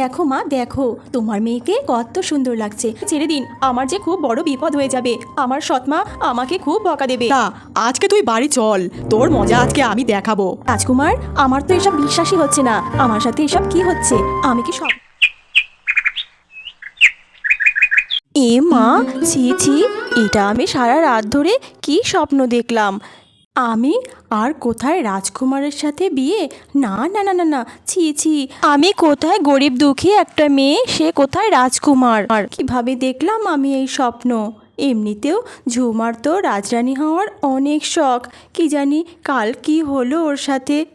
দেখো মা দেখো। তোমার মেয়েকে কত সুন্দর লাগছে। ছেড়ে দিন আমার যে খুব বড় বিপদ হয়ে যাবে। আমার সৎমা আমাকে খুব বকা দেবে। তা আজকে তুই বাড়ি চল। তোর মজা আজকে আমি দেখাবো। রাজকুমার আমার তো এসব বিশ্বাসই হচ্ছে না। আমার সাথে এসব কি হচ্ছে? আমি কি সব এ মা ছি ছি এটা আমি সারা রাত ধরে কি স্বপ্ন দেখলাম। আমি আর কোথায় রাজকুমারের সাথে বিয়ে? না না না না না। ছি ছি। আমি কোথায় গরিব দুঃখী একটা মেয়ে? সে কোথায় রাজকুমার? আর কীভাবে দেখলাম আমি এই স্বপ্ন? এমনিতেও ঝুমার তো রাজরানী হওয়ার অনেক শখ। কি জানি কাল কি হলো ওর সাথে?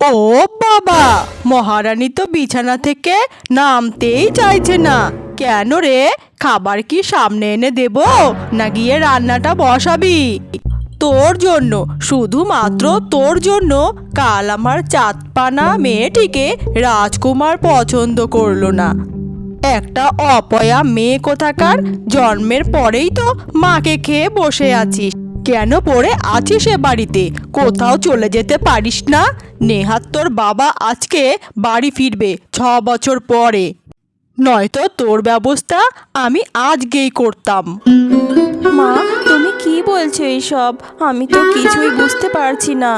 ও বাবা! মহারানী তো বিছানা থেকে নামতেই চাইছে না। কেন রে? খাবার কি সামনে এনে দেব? না গিয়ে রান্নাটা বসাবি? তোর জন্য, শুধুমাত্র তোর জন্য, কাল আমার চাঁদপানা মেয়েটিকে রাজকুমার পছন্দ করল না। একটা অপয়া মেয়ে কোথাকার, জন্মের পরেই তো মাকে খেয়ে বসে আছিস। কেন পড়ে আছিস এ বাড়িতে? কোথাও চলে যেতে পারিস না? নেহাত তোর বাবা আজকে বাড়ি ফিরবে, ছ বছর পরে। নয়তো তোর ব্যবস্থা আমি আজকেই করতাম। মা তুমি কি বলছো এইসব? আমি তো কিছুই বুঝতে পারছি না।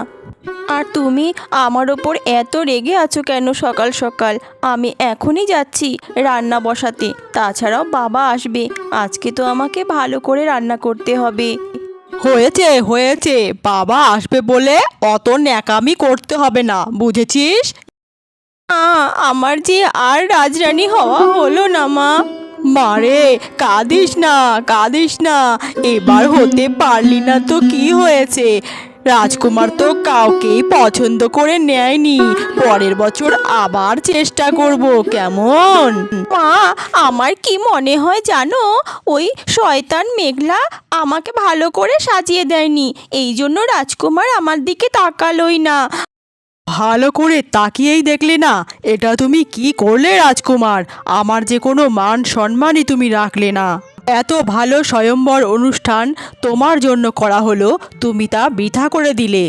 আর তুমি আমার ওপর এত রেগে আছো কেন সকাল সকাল? আমি এখনই যাচ্ছি রান্না বসাতে। তাছাড়াও বাবা আসবে। আজকে তো আমাকে ভালো করে রান্না করতে হবে। হয়েছে হয়েছে। বাবা আসবে বলে অত ন্যাকামি করতে হবে না বুঝেছিস? আমার যে আর রাজরানী হওয়া হলো না, মা। মারে কাঁদিস না কাঁদিস না। এবার হতে পারলি না তো কি হয়েছে? রাজকুমার তো কাউকেই পছন্দ করে নেয়নি। পরের বছর আবার চেষ্টা করব, কেমন? মা, আমার কি মনে হয় জানো? ওই শয়তান মেঘলা আমাকে ভালো করে সাজিয়ে দেয়নি। এই জন্য রাজকুমার আমার দিকে তাকালোই না। ভালো করে তাকিয়েই দেখলে না, এটা তুমি কি করলে রাজকুমার? আমার যে কোনো মান সম্মানই তুমি রাখলে না। এত ভালো স্বয়ম্বর অনুষ্ঠান তোমার জন্য করা হলো, তুমি তা বৃথা করে দিলে।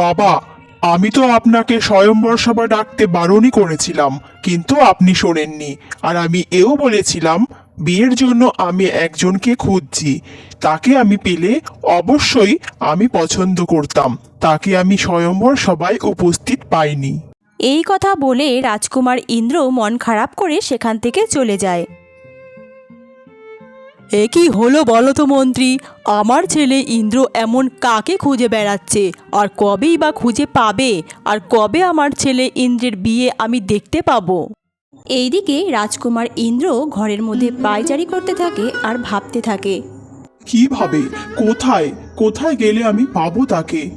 বাবা, আমি তো আপনাকে স্বয়ম্বর সভা ডাকতে বারণই করেছিলাম, কিন্তু আপনি শোনেননি, আর আমি এও বলেছিলাম বিয়ের জন্য আমি একজনকে খুঁজছি। তাকে আমি পেলে অবশ্যই আমি পছন্দ করতাম। তাকে আমি স্বয়ম্বর সভায় উপস্থিত পাইনি। এই কথা বলে রাজকুমার ইন্দ্র মন খারাপ করে সেখান থেকে চলে যায়। এ কি হলো বলো তো মন্ত্রী? আমার ছেলে ইন্দ্র এমন কাকে খুঁজে বেড়াচ্ছে? আর কবেই বা খুঁজে পাবে? আর কবে আমার ছেলে ইন্দ্রের বিয়ে আমি দেখতে পাবো? এইদিকে রাজকুমার ইন্দ্র ঘরের মধ্যে পায়চারি করতে থাকে আর ভাবতে থাকে। কীভাবে কোথায়? কোথায় গেলে আমি পাবো তাকে?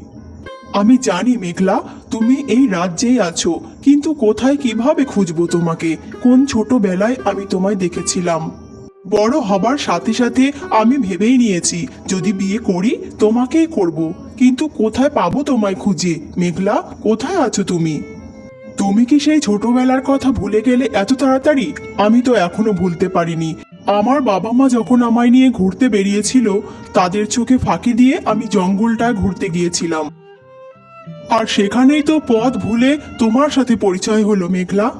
আমি জানি মেঘলা, তুমি এই রাজ্যেই আছো, কিন্তু কোথায় কীভাবে খুঁজবো তোমাকে? কোন ছোটবেলায় আমি তোমায় দেখেছিলাম। বড় হবার সাথে সাথে আমি ভেবেই নিয়েছি, যদি বিয়ে করি, তোমাকেই করব। কিন্তু কোথায় পাবো তোমায় খুঁজে? মেঘলা, কোথায় আছো তুমি? তুমি কি সেই ছোটবেলার কথা ভুলে গেলে এত তাড়াতাড়ি? আমি তো এখনও ভুলতে পারিনি। আমার বাবা মা যখন আমায় নিয়ে ঘুরতে বেরিয়েছিল, তাদের চোখে ফাঁকি দিয়ে আমি জঙ্গলটায় ঘুরতে গিয়েছিলাম। আর সেখানেই তো পথ ভুলে তোমার সাথে পরিচয় হলো, মেঘলা।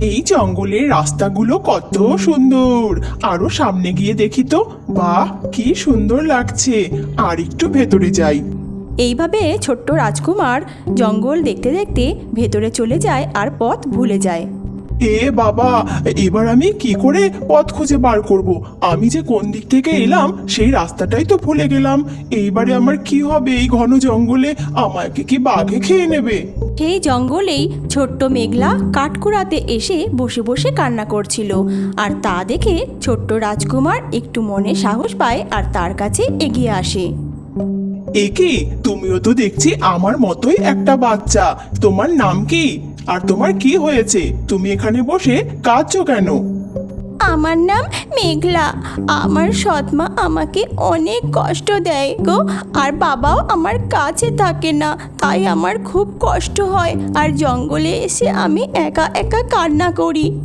এই জঙ্গলের রাস্তাগুলো কত সুন্দর! আরও সামনে গিয়ে দেখি তো। বাহ, কি সুন্দর লাগছে! আর একটু ভেতরে যাই। এইভাবে ছোট্ট রাজকুমার জঙ্গল দেখতে দেখতে ভেতরে চলে যায় আর পথ ভুলে যায়। এ বাবা এবার আমি কি করে পথ খুঁজে বার করব? আমি যে কোন দিক থেকে এলাম সেই রাস্তাটাই তো ভুলে গেলাম। এইবারে আমার কি হবে এই ঘন জঙ্গলে? আমাকে কি বাঘে খেয়ে নেবে? সেই জঙ্গলেই ছোট্ট মেঘলা কাঠকুড়াতে এসে বসে বসে কান্না করছিল। আর তা দেখে ছোট্ট রাজকুমার একটু মনে সাহস পায় আর তার কাছে এগিয়ে আসে। এ কি তুমিও তো দেখছি আমার মতোই একটা বাচ্চা। তোমার নাম কি? আর তোমার কি হয়েছে? তুমি এখানে বসে কাঁদছো কেন? আমার নাম মেঘলা। আমার সৎমা আমাকে অনেক কষ্ট দেয় গো আর বাবাও আমার কাছে থাকে না তাই আমার খুব কষ্ট হয় আর জঙ্গলে এসে আমি একা একা কান্না করি।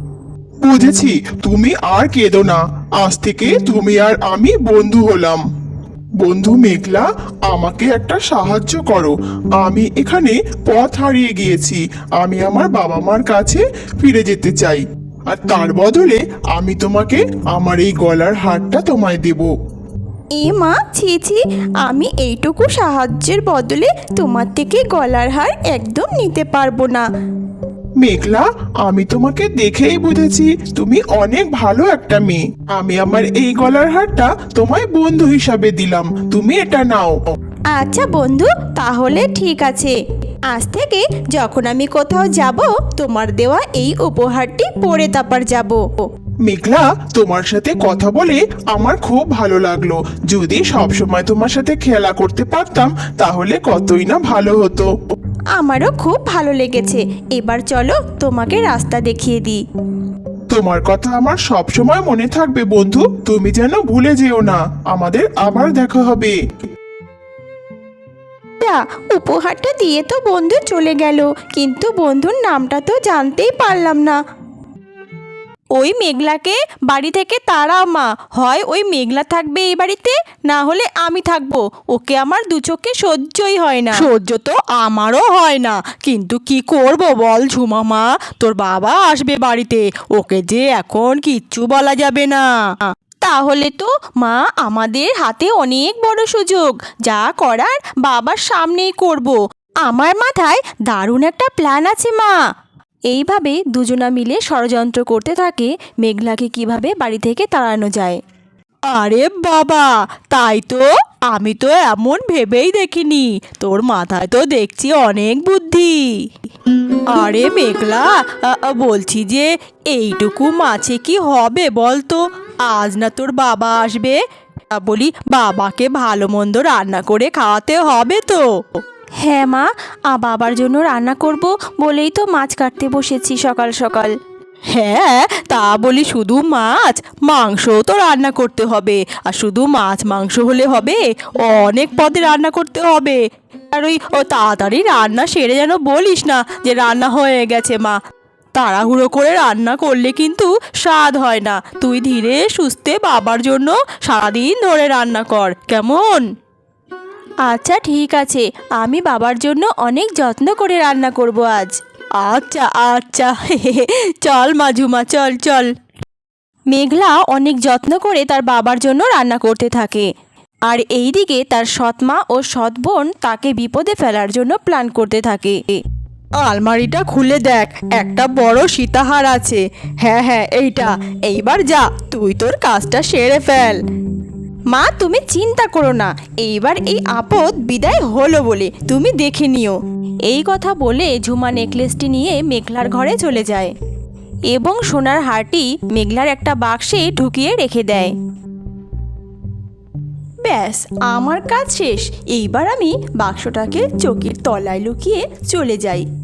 বুঝেছি তুমি আর কেঁদো না। আজ থেকে তুমি আর আমি বন্ধু হলাম। বন্ধু মেঘলা, আমাকে একটা সাহায্য করো। আমি এখানে পথ হারিয়ে গিয়েছি। আমি আমার বাবা মার কাছে ফিরে যেতে চাই। আর তার বদলে আমি তোমাকে আমার এই গলার হারটা তোমায় দেবো। এ মা, ছি ছি, আমি এইটুকু সাহায্যের বদলে তোমার থেকে গলার হার একদম নিতে পারব না। মেঘলা আমি তোমাকে দেখেই বুঝেছি তুমি অনেক ভালো একটা মেয়ে। আমি আমার এই গলার হারটা তোমায় বন্ধু হিসাবে দিলাম। তুমি এটা নাও। আচ্ছা বন্ধু তাহলে ঠিক আছে। আজ থেকে যখন আমি কোথাও যাব তোমার দেওয়া এই উপহারটি পরে তারপর যাব। মেঘলা তোমার সাথে কথা বলে আমার খুব ভালো লাগল। যদি সব সময় তোমার সাথে খেলা করতে পারতাম তাহলে কতই না ভালো হতো। আমারও খুব ভালো লেগেছে। এবার চলো তোমাকে রাস্তা দেখিয়ে দিই। তোমার কথা আমার সব সময় মনে থাকবে বন্ধু। তুমি যেন ভুলে যেও না। আমাদের আবার দেখা হবে। উপহারটা দিয়ে তো বন্ধু চলে গেল। কিন্তু বন্ধুর নামটা তো জানতেই পারলাম না। ওই মেঘলাকে বাড়ি থেকে তাড়াও মা হয় ওই মেঘলা থাকবে এই বাড়িতে? না হলে আমি থাকব। ওকে আমার দু চোখে সহ্যই হয় না। সহ্য তো আমারও হয় না। কিন্তু কি করব বল ঝুমা মা? তোর বাবা আসবে বাড়িতে। ওকে যে এখন কিচ্ছু বলা যাবে না। তাহলে তো মা আমাদের হাতে অনেক বড় সুযোগ। যা করার বাবার সামনেই করব। আমার মাথায় দারুণ একটা প্ল্যান আছে মা। এইভাবে দুজনা মিলে ষড়যন্ত্র করতে থাকে মেঘলাকে কীভাবে বাড়ি থেকে তাড়ানো যায়। আরে বাবা, তাই তো, আমি তো এমন ভেবেই দেখিনি। তোর মাথায় তো দেখছি অনেক বুদ্ধি। আরে মেঘলা বলছি যে এইটুকু মাছে কি হবে বল তো আজ না তোর বাবা আসবে। বলি, বাবাকে ভালো মন্দ রান্না করে খাওয়াতে হবে তো। হ্যাঁ মা, আ বাবার জন্য রান্না করব বলেই তো মাছ কাটতে বসেছি সকাল সকাল। হ্যাঁ তা বলি শুধু মাছ মাংসও তো রান্না করতে হবে। আর শুধু মাছ, মাংস হলে হবে, অনেক পদে রান্না করতে হবে। আর ওই, ও তাড়াতাড়ি রান্না সেরে যেন বলিস না যে রান্না হয়ে গেছে মা। তাড়াহুড়ো করে রান্না করলে কিন্তু স্বাদ হয় না। তুই ধীরে সুস্থে বাবার জন্য সারাদিন ধরে রান্না কর, কেমন? আচ্ছা ঠিক আছে। আমি বাবার জন্য অনেক যত্ন করে রান্না করব আজ। আচ্ছা আচ্ছা চল মাজুমা চল চল। মেঘলা অনেক যত্ন করে তার বাবার জন্য রান্না করতে থাকে। আর এই দিকে তার সৎমা ও সৎ বোন তাকে বিপদে ফেলার জন্য প্ল্যান করতে থাকে। আলমারিটা খুলে দেখ, একটা বড় সীতাহার আছে। হ্যাঁ হ্যাঁ এইটা। এইবার যা, তুই তোর কাজটা সেরে ফেল। মা, তুমি চিন্তা করো না। এইবার এই আপদ বিদায় হলো বলে তুমি দেখে নিও। এই কথা বলে ঝুমা নেকলেসটি নিয়ে মেঘলার ঘরে চলে যায় এবং সোনার হারটি মেঘলার একটা বাক্সে ঢুকিয়ে রেখে দেয়। ব্যাস, আমার কাজ শেষ। এইবার আমি বাক্সটাকে চকির তলায় লুকিয়ে চলে যাই।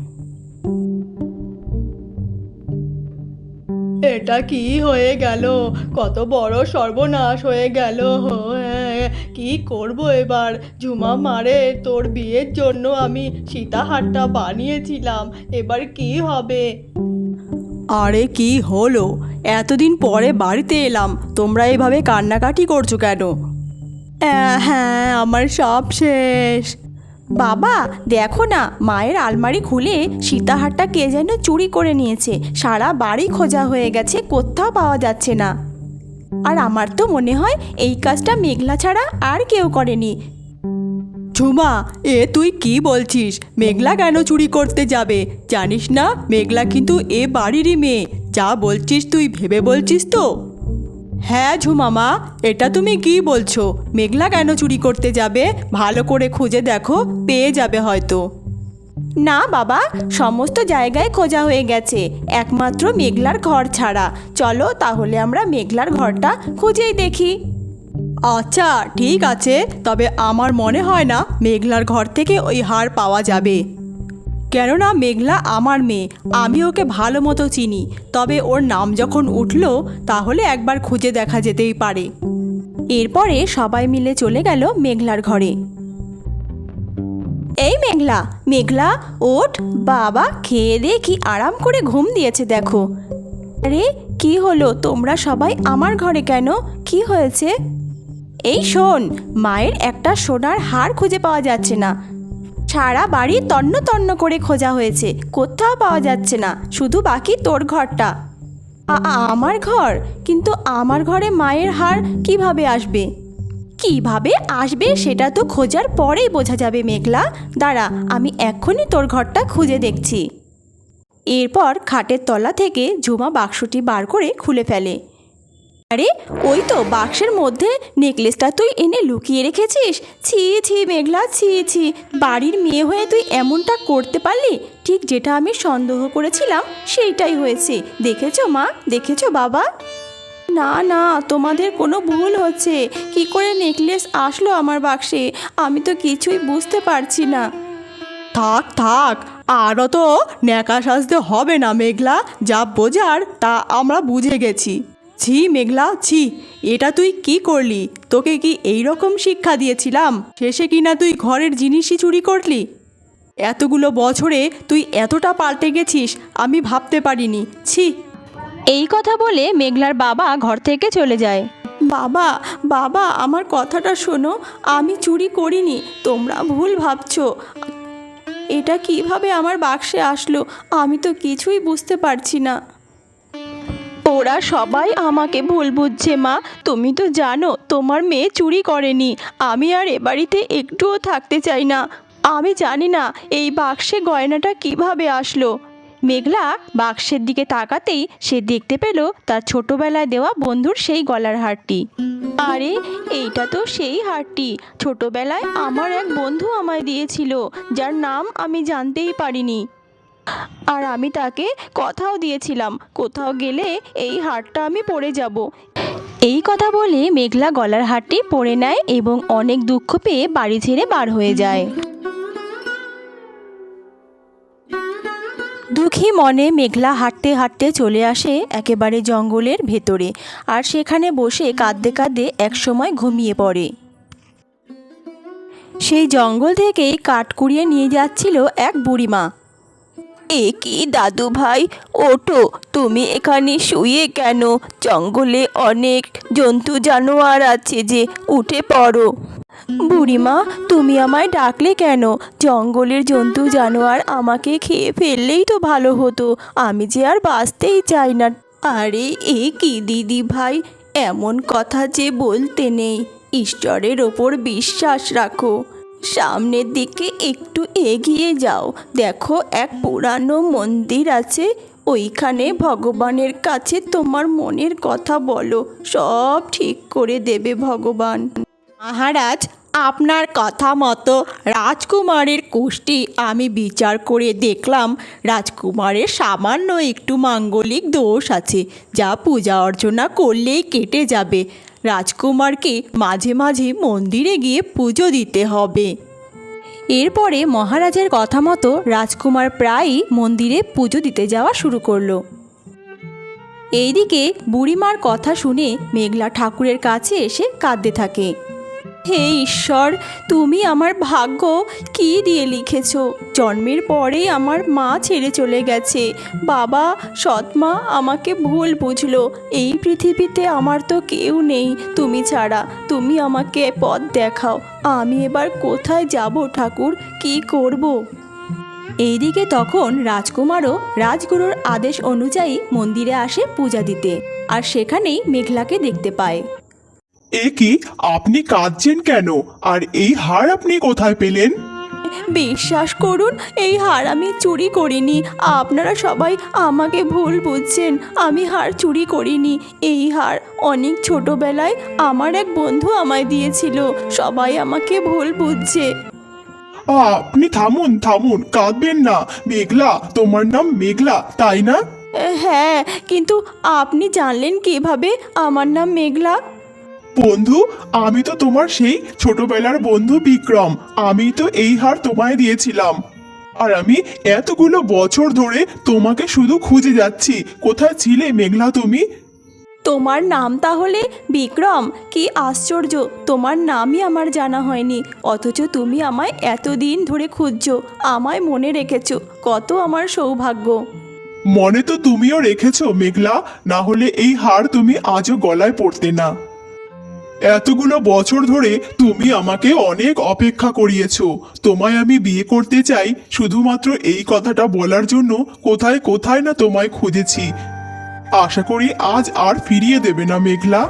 এটা কি হয়ে গেল? কত বড় সর্বনাশ হয়ে গেল। হ্যাঁ, কি করব এবার? ঝুমা মারে তোর বিয়ের জন্য আমি সীতাহারটা বানিয়েছিলাম। এবার কি হবে? আরে কি হলো? এতদিন পরে বাড়িতে এলাম। তোমরা এভাবে কান্নাকাটি করছ কেন? হ্যাঁ আমার সব শেষ। বাবা, দেখো না, মায়ের আলমারি খুলে সীতাহারটা কে যেন চুরি করে নিয়েছে। সারা বাড়ি খোঁজা হয়ে গেছে, কোথাও পাওয়া যাচ্ছে না। আর আমার তো মনে হয় এই কাজটা মেঘলা ছাড়া আর কেউ করেনি। ঝুমা, এ তুই কি বলছিস? মেঘলা কেন চুরি করতে যাবে? জানিস না, মেঘলা কিন্তু এ বাড়িরই মেয়ে। যা বলছিস তুই ভেবে বলছিস তো? হ্যাঁ ঝুমামা এটা তুমি কি বলছো? মেঘলা কেন চুরি করতে যাবে? ভালো করে খুঁজে দেখো, পেয়ে যাবে হয়তো। না বাবা, সমস্ত জায়গায় খোঁজা হয়ে গেছে। একমাত্র মেঘলার ঘর ছাড়া। চলো তাহলে আমরা মেঘলার ঘরটা খুঁজেই দেখি। আচ্ছা ঠিক আছে। তবে আমার মনে হয় না মেঘলার ঘর থেকে ওই হার পাওয়া যাবে। কেননা মেঘলা আমার মেয়ে, আমি ওকে ভালো মতো চিনি। তবে ওর নাম যখন উঠল, তাহলে একবার খুঁজে দেখা যেতেই পারে। এরপরে সবাই মিলে চলে গেল মেঘলার ঘরে। এই মেঘলা মেঘলা, ওঠ, বাবা, খেয়ে দিয়ে কি আরাম করে ঘুম দিয়েছে দেখো। আরে, কি হলো? তোমরা সবাই আমার ঘরে কেন? কি হয়েছে? এই শোন, মায়ের একটা সোনার হার খুঁজে পাওয়া যাচ্ছে না। সারা বাড়ি তন্ন তন্ন করে খোঁজা হয়েছে। কোথাও পাওয়া যাচ্ছে না, শুধু বাকি তোর ঘরটা। আমার ঘর? কিন্তু আমার ঘরে মায়ের হার কীভাবে আসবে? কীভাবে আসবে সেটা তো খোঁজার পরেই বোঝা যাবে মেঘলা। দাঁড়া, আমি এক্ষুনি তোর ঘরটা খুঁজে দেখছি। এরপর খাটের তলা থেকে ঝুমা বাক্সটি বার করে খুলে ফেলে। আরে, ওই তো বাক্সের মধ্যে নেকলেসটা তুই এনে লুকিয়ে রেখেছিস। ছি ছি, মেঘলা, ছি ছি। বাড়ির মেয়ে হয়ে তুই এমনটা করতে পারলি? ঠিক যেটা আমি সন্দেহ করেছিলাম, সেইটাই হয়েছে। দেখেছ মা? দেখেছ বাবা? না না, তোমাদের কোনো ভুল হচ্ছে। কি করে নেকলেস আসলো আমার বাক্সে? আমি তো কিছুই বুঝতে পারছি না। থাক থাক, আরও তো ন্যাকা সাজতে হবে না মেঘলা। যা বোঝার তা আমরা বুঝে গেছি। ছি মেঘলা ছি এটা তুই কি করলি? তোকে কি এই রকম শিক্ষা দিয়েছিলাম? শেষে কি না তুই ঘরের জিনিসই চুরি করলি? এতগুলো বছরে তুই এতটা পাল্টে গেছিস আমি ভাবতে পারিনি। ছি। এই কথা বলে মেঘলার বাবা ঘর থেকে চলে যায়। বাবা বাবা আমার কথাটা শোনো আমি চুরি করিনি তোমরা ভুল ভাবছ। এটা কীভাবে আমার বাক্সে আসলো আমি তো কিছুই বুঝতে পারছি না। ওরা সবাই আমাকে ভুল বুঝছে, মা। তুমি তো জানো, তোমার মেয়ে চুরি করেনি। আমি আর এ বাড়িতে একটুও থাকতে চাই না। আমি জানি না, এই বাক্সে গয়নাটা কীভাবে আসলো। মেঘলা বাক্সের দিকে তাকাতেই সে দেখতে পেল তার ছোটবেলায় দেওয়া বন্ধুর সেই গলার হারটি। আরে, এইটা তো সেই হারটি। ছোটবেলায় আমার এক বন্ধু আমায় দিয়েছিল, যার নাম আমি জানতেই পারিনি। আর আমি তাকে কথাও দিয়েছিলাম, কোথাও গেলে এই হারটা আমি পরে যাব। এই কথা বলে মেঘলা গলার হারটি পরে নেয় এবং অনেক দুঃখ পেয়ে বাড়ি ছেড়ে বার হয়ে যায়। দুঃখী মনে মেঘলা হাঁটতে হাঁটতে চলে আসে একেবারে জঙ্গলের ভেতরে আর সেখানে বসে কাঁদতে কাঁদতে একসময় ঘুমিয়ে পড়ে। সেই জঙ্গল থেকেই কাঠ কুড়িয়ে নিয়ে যাচ্ছিল এক বুড়িমা। এ কি দাদু ভাই? ওঠো, তুমি এখানে শুয়ে কেন? জঙ্গলে অনেক জন্তু জানোয়ার আছে যে উঠে পড়ো। বুড়িমা, তুমি আমায় ডাকলে কেন? জঙ্গলের জন্তু জানোয়ার আমাকে খেয়ে ফেললেই তো ভালো হতো। আমি যে আর বাঁচতেই চাই না। আরে, এ কি দিদি ভাই? এমন কথা যে বলতে নেই। ঈশ্বরের ওপর বিশ্বাস রাখো। সামনের দিকে একটু এগিয়ে যাও। দেখো, এক পুরানো মন্দির আছে। ওইখানে ভগবানের কাছে তোমার মনের কথা বলো। সব ঠিক করে দেবে ভগবান। মহারাজ, আপনার কথা মতো রাজকুমারের কুষ্টি আমি বিচার করে দেখলাম। রাজকুমারের সামান্য একটু মাঙ্গলিক দোষ আছে, যা পূজা অর্চনা করলেই কেটে যাবে। রাজকুমারকে মাঝে মাঝে মন্দিরে গিয়ে পুজো দিতে হবে। এরপরে মহারাজের কথা মতো রাজকুমার প্রায়ই মন্দিরে পুজো দিতে যাওয়া শুরু করল। এইদিকে বুড়িমার কথা শুনে মেঘলা ঠাকুরের কাছে এসে কাঁদতে থাকে। হে ঈশ্বর, তুমি আমার ভাগ্য কি দিয়ে লিখেছ? জন্মের পরেই আমার মা ছেড়ে চলে গেছে। বাবা সৎমা আমাকে ভুল বুঝলো। এই পৃথিবীতে আমার তো কেউ নেই তুমি ছাড়া। তুমি আমাকে পথ দেখাও। আমি এবার কোথায় যাব ঠাকুর? কি করব? এইদিকে তখন রাজকুমারও রাজগুরুর আদেশ অনুযায়ী মন্দিরে আসে পূজা দিতে। আর সেখানেই মেঘলাকে দেখতে পায়। এ কি আপনি কাঁদছেন কেন? আর এই হার আপনি কোথায় পেলেন? বিশ্বাস করুন এই হার আমি চুরি করিনি। আপনারা সবাই আমাকে ভুল বুঝছেন। আমি হার চুরি করিনি। এই হার অনেক ছোটবেলায় আমার এক বন্ধু আমায় দিয়েছিল। সবাই আমাকে ভুল বুঝছে। আপনি থামুন থামুন কাঁদবেন না। মেঘলা তোমার নাম মেঘলা তাই না? হ্যাঁ কিন্তু আপনি জানলেন কীভাবে? আমার নাম মেঘলা। বন্ধু আমি তো তোমার সেই ছোটবেলার বন্ধু বিক্রম। আমি তো এই হার তোমায় দিয়েছিলাম। আর আমি এতগুলো বছর ধরে তোমাকে শুধু খুঁজে যাচ্ছি। কোথায় ছিলে মেঘলা তুমি? তোমার নাম তাহলে বিক্রম? কি আশ্চর্য! তোমার নামই আমার জানা হয়নি। অথচ তুমি আমায় এতদিন ধরে খুঁজছো আমায় মনে রেখেছো। কত আমার সৌভাগ্য। মনে তো তুমিও রেখেছো মেঘলা না হলে এই হার তুমি আজও গলায় পড়তে না। এতগুলো বছর ধরে তুমি আমাকে অনেক অপেক্ষা করিয়েছ। তোমায় আমি বিয়ে করতে চাই শুধুমাত্র এই কথাটা বলার জন্য কোথায় কোথায় না তোমায় খুঁজেছি। আশা করি আজ আর ফিরিয়ে দেবে না মেঘলা।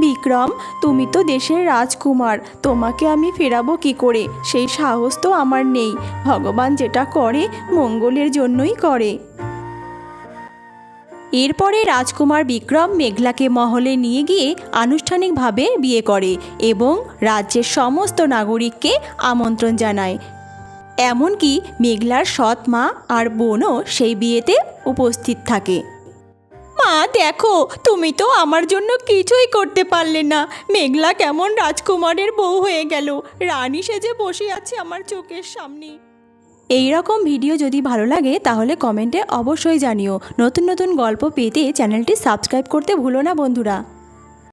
বিক্রম, তুমি তো দেশের রাজকুমার। তোমাকে আমি ফেরাবো কি করে? সেই সাহস তো আমার নেই। ভগবান যেটা করে, মঙ্গলের জন্যই করে। এরপরে রাজকুমার বিক্রম মেঘলাকে মহলে নিয়ে গিয়ে আনুষ্ঠানিকভাবে বিয়ে করে এবং রাজ্যের সমস্ত নাগরিককে আমন্ত্রণ জানায়। এমনকি মেঘলার সৎ মা আর বোনও সেই বিয়েতে উপস্থিত থাকে। মা, দেখো, তুমি তো আমার জন্য কিছুই করতে পারলে না। মেঘলা কেমন রাজকুমারের বউ হয়ে গেল। রানী সেজে বসে আছে আমার চোখের সামনে। এই রকম ভিডিও যদি ভালো লাগে, তাহলে কমেন্টে অবশ্যই জানিও। নতুন নতুন গল্প পেতে চ্যানেলটি সাবস্ক্রাইব করতে ভুলো না, বন্ধুরা।